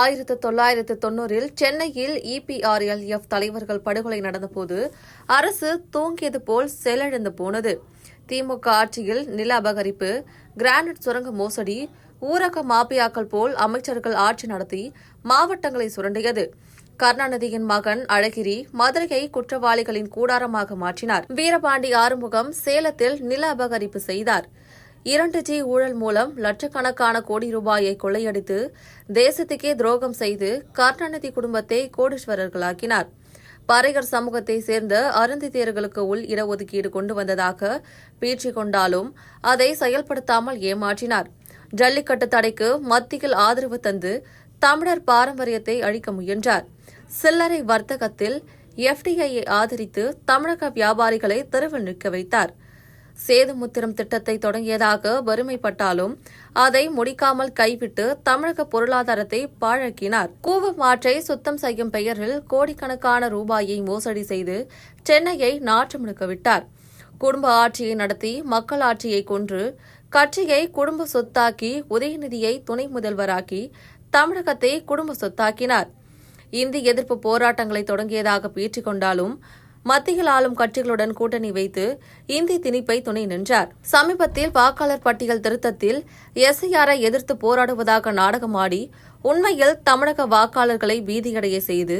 ஆயிரத்து தொள்ளாயிரத்து தொன்னூறில் சென்னையில் இபிஆர்எல்எஃப் தலைவர்கள் படுகொலை நடந்தபோது அரசு தூங்கியது போல் செயலிழந்து போனது. திமுக ஆட்சியில் நில அபகரிப்பு கிரானைட் சுரங்க மோசடி ஊரக மாபியாக்கள் போல் அமைச்சர்கள் ஆட்சி நடத்தி மாவட்டங்களை சுரண்டியது. கருணாநிதியின் மகன் அழகிரி மதுரையை குற்றவாளிகளின் கூடாரமாக மாற்றினார். வீரபாண்டி ஆறுமுகம் சேலத்தில் நில அபகரிப்பு செய்தார். இரண்டு ஜி ஊழல் மூலம் லட்சக்கணக்கான கோடி ரூபாயை கொள்ளையடித்து தேசத்துக்கே துரோகம் செய்து கருணாநிதி குடும்பத்தை கோடீஸ்வரர்களாக்கினார். பறைகர் சமூகத்தை சேர்ந்த அருந்திதேர்களுக்கு உள் இடஒதுக்கீடு கொண்டு வந்ததாக பீற்றிக் கொண்டாலும் அதை செயல்படுத்தாமல் ஏமாற்றினார். ஜல்லிக்கட்டு தடைக்கு மத்தியில் ஆதரவு தந்து தமிழர் பாரம்பரியத்தை அழிக்க முயன்றார். சில்லறை வர்த்தகத்தில் எஃப்டிஐயை ஆதரித்து தமிழக வியாபாரிகளை தெருவில் நிற்க வைத்தார். சேதுமுத்திரம் திட்டத்தை தொடங்கியதாக வறுமைப்பட்டாலும் அதை முடிக்காமல் கைவிட்டு தமிழக பொருளாதாரத்தை பாழக்கினார். கூவம் ஆற்றை சுத்தம் செய்யும் பெயரில் கோடிக்கணக்கான ரூபாயை மோசடி செய்து சென்னையை நாற்று முழுக்கவிட்டார் குடும்ப ஆட்சியை நடத்தி மக்கள் ஆட்சியை கொன்று கட்சியை குடும்ப சொத்தாக்கி உதயநிதியை துணை முதல்வராக்கி தமிழகத்தை குடும்ப சொத்தாக்கினார். இந்தி எதிர்ப்பு போராட்டங்களை தொடங்கியதாக பீற்றிக் கொண்டாலும் மத்தியில் ஆளும் கட்சிகளுடன் கூட்டணி வைத்து இந்தி திணிப்பை துணை நின்றார். சமீபத்தில் வாக்காளர் பட்டியல் திருத்தத்தில் எஸ்ஐஆரை எதிர்த்து போராடுவதாக நாடகமாடி உண்மையில் தமிழக வாக்காளர்களை பீதியடைய செய்து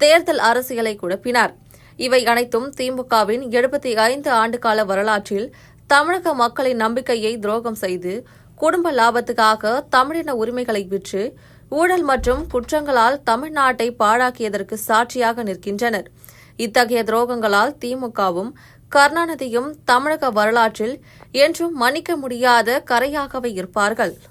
தேர்தல் அரசியலை குழப்பினார். இவை அனைத்தும் திமுகவின் எழுபத்தி ஐந்து ஆண்டுகால வரலாற்றில் தமிழக மக்களின் நம்பிக்கையை துரோகம் செய்து குடும்ப லாபத்துக்காக தமிழின உரிமைகளை விற்று ஊழல் மற்றும் குற்றங்களால் தமிழ்நாட்டை பாழாக்கியதற்கு சாட்சியாக நிற்கின்றனர். இத்தகைய துரோகங்களால் திமுகவும் கருணாநிதியும் தமிழக வரலாற்றில் என்றும் மன்னிக்க முடியாத கரையாகவே இருப்பார்கள்.